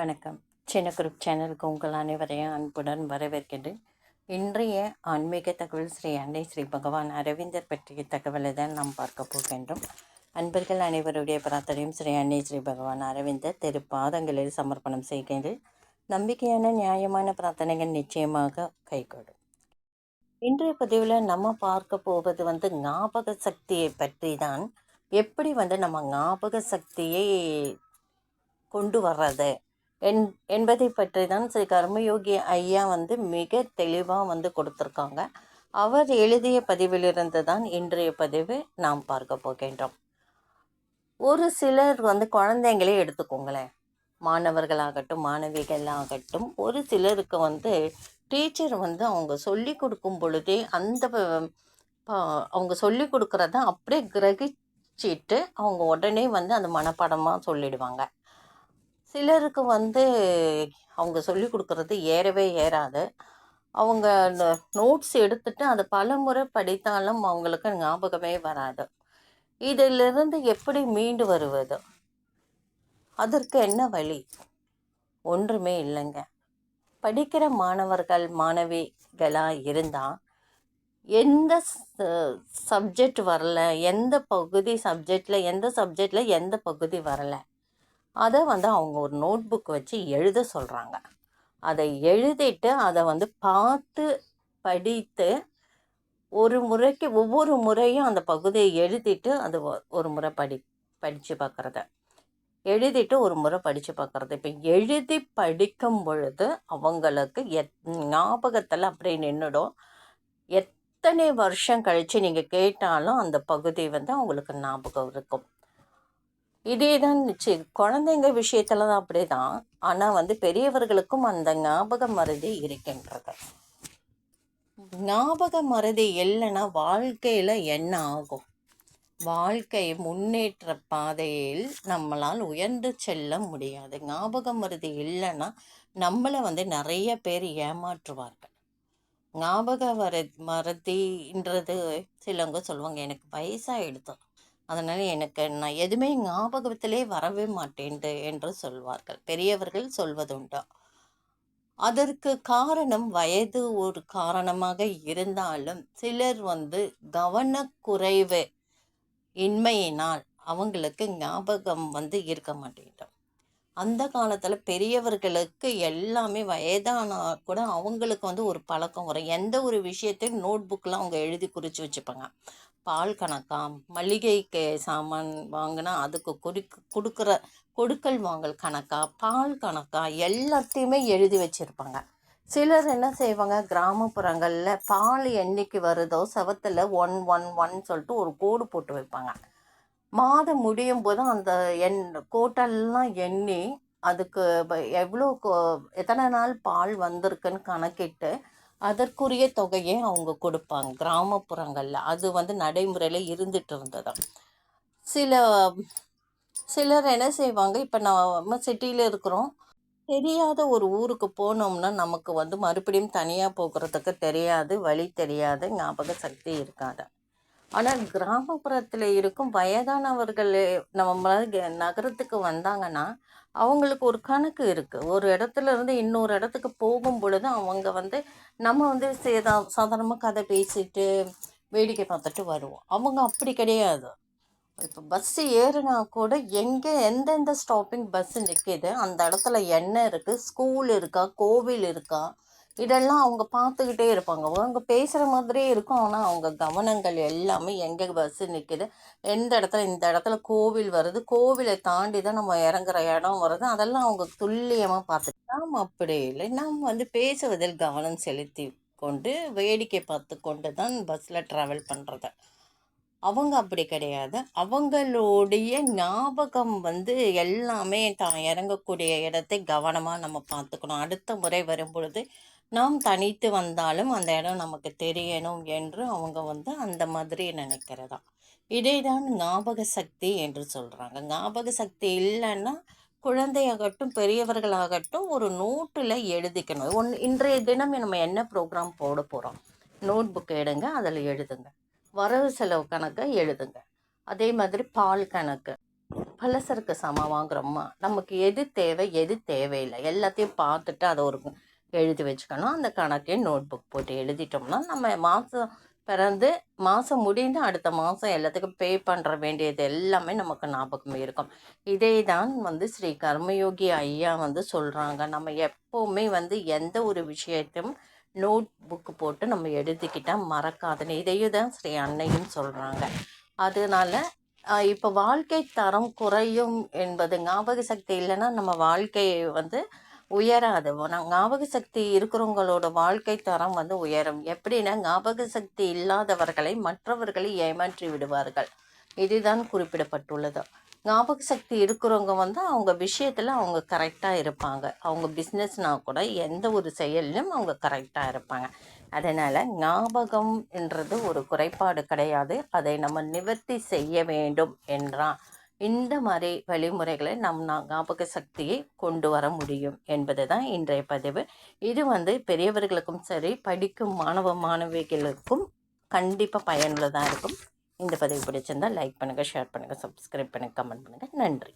வணக்கம். சின்ன குரூப் சேனலுக்கு உங்கள் அனைவரையும் அன்புடன் வரவேற்கின்றேன். இன்றைய ஆன்மீக தகவல் ஸ்ரீ அன்னை ஸ்ரீ பகவான் அரவிந்தர் பற்றிய தகவலை தான் நாம் பார்க்க போகின்றோம். அன்பர்கள் அனைவருடைய பிரார்த்தனையும் ஸ்ரீ அன்னை ஸ்ரீ பகவான் அரவிந்தர் திரு பாதங்களில் சமர்ப்பணம் செய்கின்றேன். நம்பிக்கையான நியாயமான பிரார்த்தனைகள் நிச்சயமாக கைகூடும். இன்றைய பதிவில் நம்ம பார்க்க போவது வந்து ஞாபக சக்தியை பற்றி தான் எப்படி வந்து நம்ம ஞாபக சக்தியை கொண்டு வர்றது? என் என்பதை பற்றி தான் ஸ்ரீ கர்மயோகி ஐயா வந்து மிக தெளிவாக வந்து கொடுத்துருக்காங்க. அவர் எழுதிய பதிவிலிருந்து தான் இன்றைய பதிவு நாம் பார்க்க போகின்றோம். ஒரு சிலர் வந்து குழந்தைங்களே எடுத்துக்கோங்களேன். மாணவர்களாகட்டும் மாணவிகளாகட்டும் ஒரு சிலருக்கு வந்து டீச்சர் வந்து அவங்க சொல்லி கொடுக்கும் பொழுதே அந்த அவங்க சொல்லி கொடுக்குறத அப்படியே கிரகிச்சிட்டு அவங்க உடனே வந்து அந்த மனப்பாடமாக சொல்லிடுவாங்க. சிலருக்கு வந்து அவங்க சொல்லி கொடுக்குறது ஏறவே ஏறாது. அவங்க நோட்ஸ் எடுத்துட்டு அதை பல முறை படித்தாலும் அவங்களுக்கு ஞாபகமே வராது. இதிலிருந்து எப்படி மீண்டு வருவது? அதற்கு என்ன வழி? ஒன்றுமே இல்லைங்க. படிக்கிற மாணவர்கள் மாணவிகளாக இருந்தால் எந்த சப்ஜெக்ட் வரல எந்த பகுதி சப்ஜெக்டில் எந்த சப்ஜெக்டில் எந்த பகுதி வரலை அதை வந்து அவங்க ஒரு நோட் புக் வச்சு எழுத சொல்கிறாங்க அதை எழுதிட்டு அதை வந்து பார்த்து படித்து ஒரு முறைக்கு ஒவ்வொரு முறையும் அந்த பகுதியை எழுதிட்டு அது ஒ- ஒரு முறை படி படித்து பார்க்குறத எழுதிட்டு ஒரு முறை படித்து பார்க்குறது இப்போ எழுதி படிக்கும் பொழுது அவங்களுக்கு எத் ஞாபகத்தில் அப்படியே நின்றுடும் எத்தனை வருஷம் கழித்து நீங்கள் கேட்டாலும் அந்த பகுதி வந்து அவங்களுக்கு ஞாபகம் இருக்கும். இதே தான் சரி குழந்தைங்க விஷயத்துல தான் அப்படி தான் ஆனால் வந்து பெரியவர்களுக்கும் அந்த ஞாபக மறதி இருக்கின்றது. ஞாபக மறதி இல்லைன்னா வாழ்க்கையில் என்ன ஆகும்? வாழ்க்கை முன்னேற்ற பாதையில் நம்மளால் உயர்ந்து செல்ல முடியாது. ஞாபக மருதி இல்லைன்னா நம்மளை வந்து நிறைய பேர் ஏமாற்றுவார்கள். ஞாபக வர மறதின்றது சிலவங்க சொல்லுவாங்க எனக்கு வயசாகிடுது அதனால் எனக்கு நான் எதுவுமே ஞாபகத்திலே வரவே மாட்டேன்து என்று சொல்வார்கள். பெரியவர்கள் சொல்வதுண்டா. அதற்கு காரணம் வயது ஒரு காரணமாக இருந்தாலும் சிலர் வந்து கவனக்குறைவு இன்மையினால் அவங்களுக்கு ஞாபகம் வந்து இருக்க மாட்டேங்கிட்டோம் அந்த காலத்தில் பெரியவர்களுக்கு எல்லாமே வயதானா கூட அவங்களுக்கு வந்து ஒரு பழக்கம் வரும். எந்த ஒரு விஷயத்தையும் நோட் புக்கில் அவங்க எழுதி குறித்து வச்சுப்பாங்க. பால் கணக்கா? மளிகைக்கு சாமான் வாங்கினா அதுக்கு குறி கொடுக்குற கொடுக்கல் வாங்கல் கணக்கா? பால் கணக்கா? எல்லாத்தையுமே எழுதி வச்சுருப்பாங்க. சிலர் என்ன செய்வாங்க? கிராமப்புறங்களில் பால் என்னைக்கு வருதோ செவத்தில் ஒன் ஒன் ஒன் சொல்லிட்டு ஒரு கோடு போட்டு வைப்பாங்க. மாதம் முடியும் போது அந்த எண் கோட்டெல்லாம் எண்ணி அதுக்கு எவ்வளோ கோ- எத்தனை நாள் பால் வந்திருக்குன்னு கணக்கிட்டு அதற்குரிய தொகையை அவங்க கொடுப்பாங்க கிராமப்புறங்களில். அது வந்து நடைமுறையில் இருந்துட்டு இருந்தது. சில சிலர் என்ன செய்வாங்க இப்போ நம்ம சிட்டியில் இருக்கிறோம். தெரியாத ஒரு ஊருக்கு போனோம்னா நமக்கு வந்து மறுபடியும் தனியாக போகிறதுக்கு தெரியாது வழி தெரியாது ஞாபக சக்தி இருக்காது. ஆனால் கிராமப்புறத்தில் இருக்கும் வயதானவர்கள் நம்ம நகரத்துக்கு வந்தாங்கன்னா அவங்களுக்கு ஒரு கணக்கு இருக்குது ஒரு இடத்துல இருந்து இன்னொரு இடத்துக்கு போகும் பொழுது அவங்க வந்து நம்ம வந்து சேதா சாதாரணமாக கதை பேசிட்டு வேடிக்கை பார்த்துட்டு வருவோம். அவங்க அப்படி கிடையாது. இப்போ பஸ்ஸு ஏறுனா கூட எங்கே எந்தெந்த ஸ்டாப்பிங் பஸ்ஸு நிற்கிது அந்த இடத்துல என்ன இருக்குது ஸ்கூல் இருக்கா கோவில் இருக்கா இதெல்லாம் அவங்க பார்த்துக்கிட்டே இருப்பாங்க. அவங்க பேசுகிற மாதிரியே இருக்கும். ஆனால் அவங்க கவனங்கள் எல்லாமே எங்கே பஸ்ஸு நிற்கிது எந்த இடத்துல? இந்த இடத்துல கோவில் வருது. கோவிலை தாண்டி தான் நம்ம இறங்குற இடம் வருது. அதெல்லாம் அவங்க துல்லியமாக பார்த்துட்டு நாம் அப்படி இல்லை. நாம் வந்து பேசுவதில் கவனம் செலுத்தி கொண்டு வேடிக்கை பார்த்து கொண்டு தான் பஸ்ஸில் ட்ராவல் பண்ணுறது அவங்க அப்படி கிடையாது. அவங்களுடைய ஞாபகம் வந்து எல்லாமே தான். இறங்கக்கூடிய இடத்தை கவனமாக நம்ம பார்த்துக்கணும். அடுத்த முறை வரும்பொழுது நாம் தனித்து வந்தாலும் அந்த இடம் நமக்கு தெரியணும் என்று அவங்க வந்து அந்த மாதிரி நினைக்கிறதா. இதை தான் ஞாபக சக்தி என்று சொல்கிறாங்க ஞாபக சக்தி இல்லைன்னா குழந்தையாகட்டும் பெரியவர்களாகட்டும் ஒரு நோட்டில் எழுதிக்கணும். ஒன் இன்றைய தினம் நம்ம என்ன ப்ரோக்ராம் போட போகிறோம் நோட் புக் எடுங்க அதில் எழுதுங்க. வரவு செலவு கணக்கை எழுதுங்க. அதே மாதிரி பால் கணக்கு. பலசரக்கு சமம் வாங்குறோமா? நமக்கு எது தேவை எது தேவையில்லை. எல்லாத்தையும் பார்த்துட்டு அதை ஒரு எழுதி வச்சுக்கணும். அந்த கணக்கே நோட் புக் போட்டு எழுதிட்டோம்னா நம்ம மாதம் பிறந்து மாதம் முடிந்து அடுத்த மாதம் எல்லாத்துக்கும் பே பண்ணுற வேண்டியது எல்லாமே நமக்கு ஞாபகம் இருக்கும். இதே தான் வந்து ஸ்ரீ கர்மயோகி ஐயா வந்து சொல்கிறாங்க நம்ம எப்போவுமே வந்து எந்த ஒரு விஷயத்தையும் நோட் புக்கு போட்டு நம்ம எழுதிக்கிட்டால் மறக்காதுன்னு இதையும் தான் ஸ்ரீ அன்னையும் சொல்கிறாங்க அதனால இப்போ வாழ்க்கை தரம் குறையும் என்பது ஞாபக சக்தி இல்லைன்னா நம்ம வாழ்க்கையை வந்து உயராது. ஞாபக சக்தி இருக்கிறவங்களோட வாழ்க்கை தரம் வந்து உயரும். எப்படின்னா ஞாபக சக்தி இல்லாதவர்களை மற்றவர்களை ஏமாற்றி விடுவார்கள். இதுதான் குறிப்பிடப்பட்டுள்ளது. ஞாபக சக்தி இருக்கிறவங்க வந்து அவங்க விஷயத்தில் அவங்க கரெக்டாக இருப்பாங்க. அவங்க பிஸ்னஸ்னால் கூட எந்த ஒரு செயலிலும் அவங்க கரெக்டாக இருப்பாங்க. அதனால் ஞாபகம் என்றது ஒரு குறைபாடு கிடையாது. அதை நம்ம நிவர்த்தி செய்ய வேண்டும் என்றான். இந்த மாதிரி வழிமுறைகளை நம் ஞாபக சக்தியை கொண்டு வர முடியும் என்பது தான் இன்றைய பதிவு. இது வந்து பெரியவர்களுக்கும் சரி படிக்கும் மாணவ மாணவிகளுக்கும் கண்டிப்பாக பயனுள்ளதாக இருக்கும். இந்த பதிவு பிடிச்சிருந்தால் லைக் பண்ணுங்கள் ஷேர் பண்ணுங்கள் சப்ஸ்கிரைப் பண்ணுங்கள் கமெண்ட் பண்ணுங்கள் நன்றி.